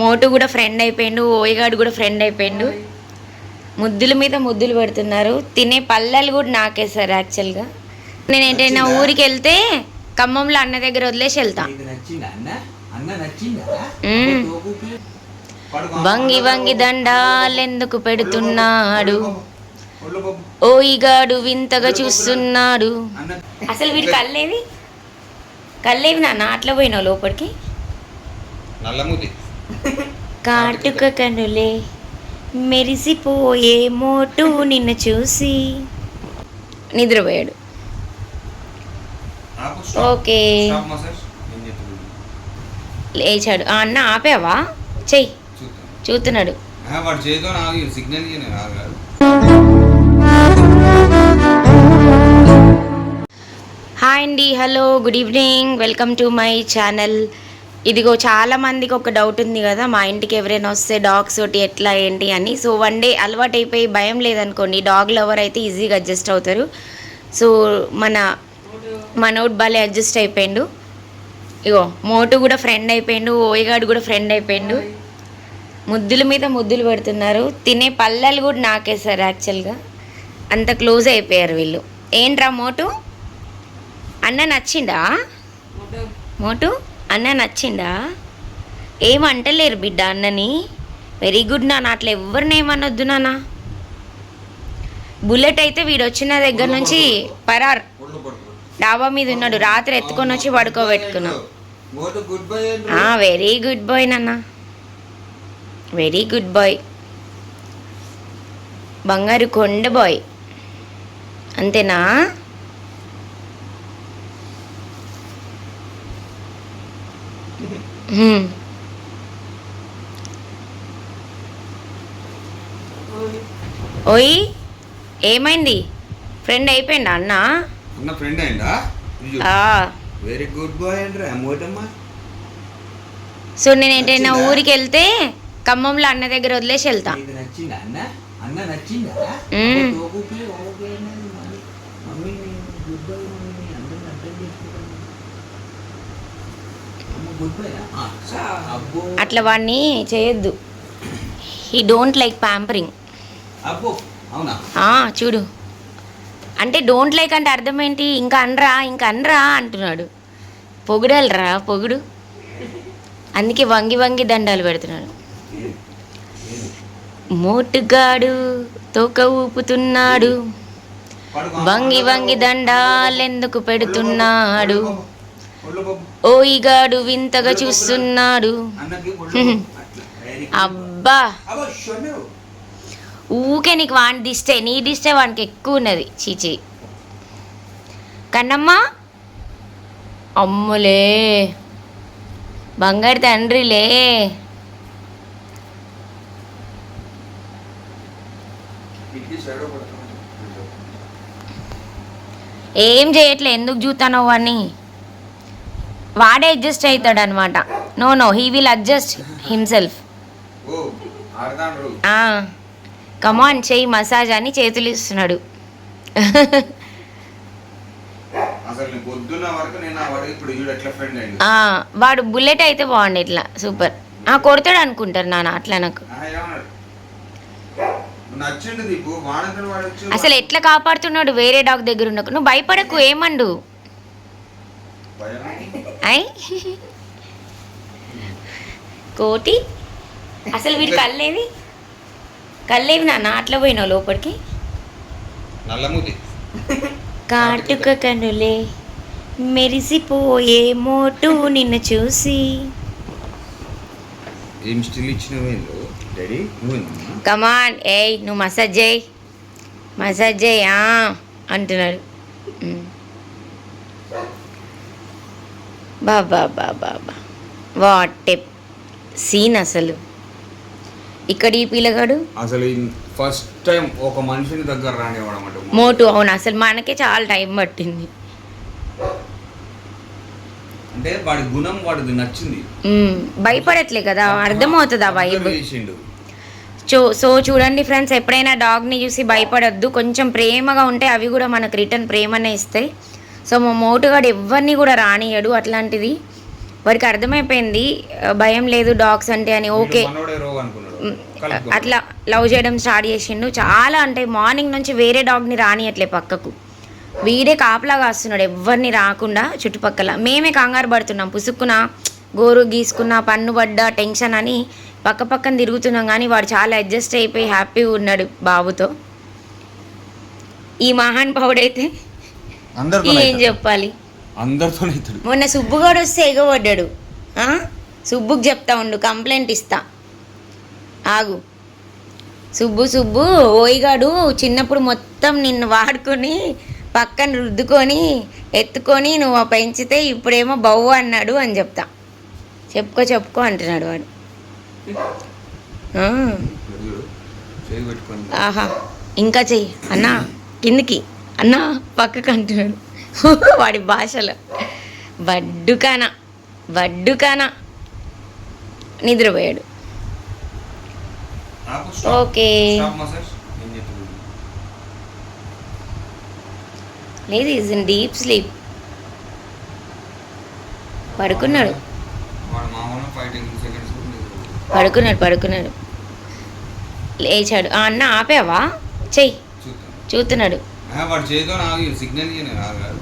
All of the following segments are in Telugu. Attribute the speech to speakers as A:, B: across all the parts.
A: మోటు కూడా ఫ్రెండ్ అయిపోయిండు ఓయగాడు కూడా ఫ్రెండ్ అయిపోయిండు. ముద్దుల మీద ముద్దులు పెడుతున్నారు. తినే పల్లెలు కూడా నాకేసారు యాక్చువల్గా నేను ఏంటైనా? ఊరికి వెళ్తే ఖమ్మంలో అన్న దగ్గర వదిలేసి వెళ్తా.
B: ఇది నచ్చిందా అన్న? అన్న నచ్చిందా?
A: మ్మ్.
B: అబ్బో, తోపుకి. పడుకో.
A: వంగి వంగి దండాలెందుకు పెడుతున్నాడు. ఓయిగాడు వింతగా చూస్తున్నాడు. అసలు వీడి కళ్ళేవి? కళ్ళేవి నాన్న అట్లా పోయినావు లోపలికి?
B: నల్లముది
A: కాటుక కనులే మెరిసిపోయే మోటు నిన్ను చూసి. నిద్రపోయాడు. ఓకే? లేచాడు. ఆ, అన్న ఆపావా? చెయ్యి. చూస్తున్నాడు. హాయ్ అండి. Hello good evening. Welcome to my channel. ఇదిగో చాలా మందికి ఒక డౌట్ ఉంది కదా మా ఇంటికి ఎవరైనా వస్తే డాగ్స్ ఒకటి ఎట్లా ఏంటి అని. సో వన్ డే అలవాటు అయిపోయి భయం లేదనుకోండి డాగ్ లవర్ అయితే ఈజీగా అడ్జస్ట్ అవుతారు. సో మన మనోడ్ బాలే అడ్జస్ట్ అయిపోయిండు. ఇగో మోటు కూడా ఫ్రెండ్ అయిపోయిండు ఓయగాడు కూడా ఫ్రెండ్ అయిపోయిండు. ముద్దుల మీద ముద్దులు పెడుతున్నారు. తినే పల్లెలు కూడా నాకేసారు యాక్చువల్గా అంత క్లోజ్ అయిపోయారు వీళ్ళు. ఏంట్రా మోటు? అన్న నచ్చిందా మోటు? అన్న నచ్చిందా? ఏమంటలేరు బిడ్డ అన్నని? వెరీ గుడ్ నాన్న అట్లా ఎవరిని ఏమనొద్దు నాన్న. బుల్లెట్ అయితే వీడు వచ్చిన దగ్గర నుంచి పరార్. డాబా మీద ఉన్నాడు రాత్రి ఎత్తుకొని వచ్చి పడుకోబెట్టుకున్నా. వెరీ గుడ్ బాయ్ నాన్న. వెరీ గుడ్ బాయ్ బంగారు కొండ బాయ్ అంతేనా? ఓయ్ ఏమైంది? ఫ్రెండ్ అయిపోయిందా అన్న?
B: అన్న ఫ్రెండ్ అయిందా?
A: ఆ.
B: వెరీ గుడ్ బాయ్ అంటారా మోటమ్మా
A: సో నేను ఏంటైనా? ఊరికి వెళ్తే ఖమ్మంలో అన్న దగ్గర వదిలేసి వెళ్తా. అట్లా వాడిని చేయొద్దు. హీ డోంట్ లైక్ ప్యాంపరింగ్ చూడు. అంటే డోంట్ లైక్ అంటే అర్థం ఏంటి? ఇంకా అనరా ఇంకా అనరా అంటున్నాడు. పొగిడాలరా పొగుడు. అందుకే వంగి వంగి దండాలు పెడుతున్నాడు? మోటుగాడు తోక ఊపుతున్నాడు. వంగి వంగి దండాలెందుకు పెడుతున్నాడు. ఓయిగాడు వింతగా చూస్తున్నాడు. అబ్బా. ఊకే నీకు వాని దిస్తే నీ దిస్తే వానికి ఎక్కువ ఉన్నది. చీచి కన్నమ్మా. అమ్ములే. బంగారు తండ్రిలే. ఏం చేయట్లే ఎందుకు చూస్తానో వాడిని వాడే అడ్జస్ట్ అవుతాడు అనమాట no no he will adjust himself come on చెయ్యి మసాజ్ అని చేతులు ఇస్తున్నాడు.
B: వీడు
A: బుల్లెట్ అయితే బాగుండు ఇట్లా సూపర్. ఆ, కొడతాడు అనుకుంటారు నాన్న అట్లా నాకు. అసలు ఎట్లా కాపాడుతున్నాడు వేరే డాగ్ దగ్గర ఉండకు నువ్వు భయపడకు ఏమండు? ఐ? కోటి? అసలు వీడి కళ్ళేవి? కళ్ళేవి నాన్న అట్లా పోయినావు లోపలికి? కాటుక కనులే మెరిసిపోయే మోటు నిన్ను చూసి. కమాన్ ఏయ్ నువ్వు మసాజ్ చేయి. మసాజ్ చేయి ఆ, అంటున్నాడు. బాబా బాబా వాట్ సీన్ అసలు. ఇక్కడ ఈ పిల్లగాడు?
B: అసలు ఫస్ట్ టైం ఒక మనిషిని దగ్గర రానివ్వడం అంటే
A: మోటు అవును. అసలు మనకే చాలా టైం పట్టింది.
B: అంటే వాడి గుణం వాడిది నచ్చింది.
A: భయపడట్లే కదా. అర్థమవుతుంది ఆ వైబ్
B: Observe చేసిండు.
A: చో సో చూడండి ఫ్రెండ్స్ ఎప్పుడైనా డాగ్ని చూసి భయపడొద్దు. కొంచెం ప్రేమగా ఉంటే అవి కూడా మనకు రిటర్న్ ప్రేమనే ఇస్తాయి. సో మా మోటుగాడు ఎవరిని కూడా రానియడు అట్లాంటిది. వాడికి అర్థమైపోయింది భయం లేదు డాగ్స్ అంటే అని. ఓకే. అట్లా లవ్ చేయడం స్టార్ట్ చేసిండు. చాలా అంటే మార్నింగ్ నుంచి వేరే డాగ్ని రానియట్లే పక్కకు. వీడే కాపలా కాస్తున్నాడు ఎవరిని రాకుండా చుట్టుపక్కల. మేమే కంగారు పడుతున్నాం. పుసుక్కున గోరు గీసుకున్న పన్ను పడ్డ టెన్షన్ అని పక్క పక్కన తిరుగుతున్నాం కానీ వాడు చాలా అడ్జస్ట్ అయిపోయి హ్యాపీగా ఉన్నాడు బాబుతో. ఈ మహాన్ పౌడైతే
C: అందరితో
A: ఏం చెప్పాలి?
C: అందరితో
A: మొన్న సుబ్బుగాడు వస్తే ఎగబడ్డాడు? సుబ్బుకి చెప్తా ఉండు కంప్లైంట్ ఇస్తా. ఆగు. సుబ్బు సుబ్బు ఓయిగాడు చిన్నప్పుడు మొత్తం నిన్ను వాడుకొని పక్కన రుద్దుకొని ఎత్తుకొని నువ్వు పెంచితే ఇప్పుడేమో బవ్వు అన్నాడు అని చెప్తా. చెప్పుకో చెప్పుకో అంటున్నాడు వాడు. ఆహా. ఇంకా చెయ్యి. అన్నా కిందికి. అన్నా పక్కకు అంటున్నాడు. వాడి భాషలో. వడ్డుకాన వడ్డుకాన. నిద్రపోయాడు. ఓకే. లేదు ఈజ్ ఇన్ డీప్ స్లీప్ పడుకున్నాడు. పడుకున్నాడు పడుకున్నాడు. లేచాడు. ఆ, అన్న ఆపావా? చెయ్యి చూస్తున్నాడు
C: వాడు చేతితో ఆగి సిగ్నల్ ఇయ్యను ఆగారు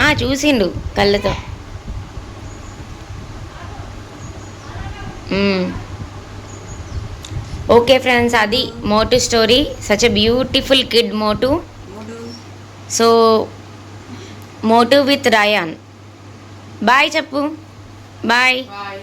A: ఆ, చూసిండు కళ్ళతో. ఓకే ఫ్రెండ్స్ అది Motu story. Such a beautiful kid Motu. So Motu with Ryan. Bye చెప్పు. బాయ్.
B: బాయ్.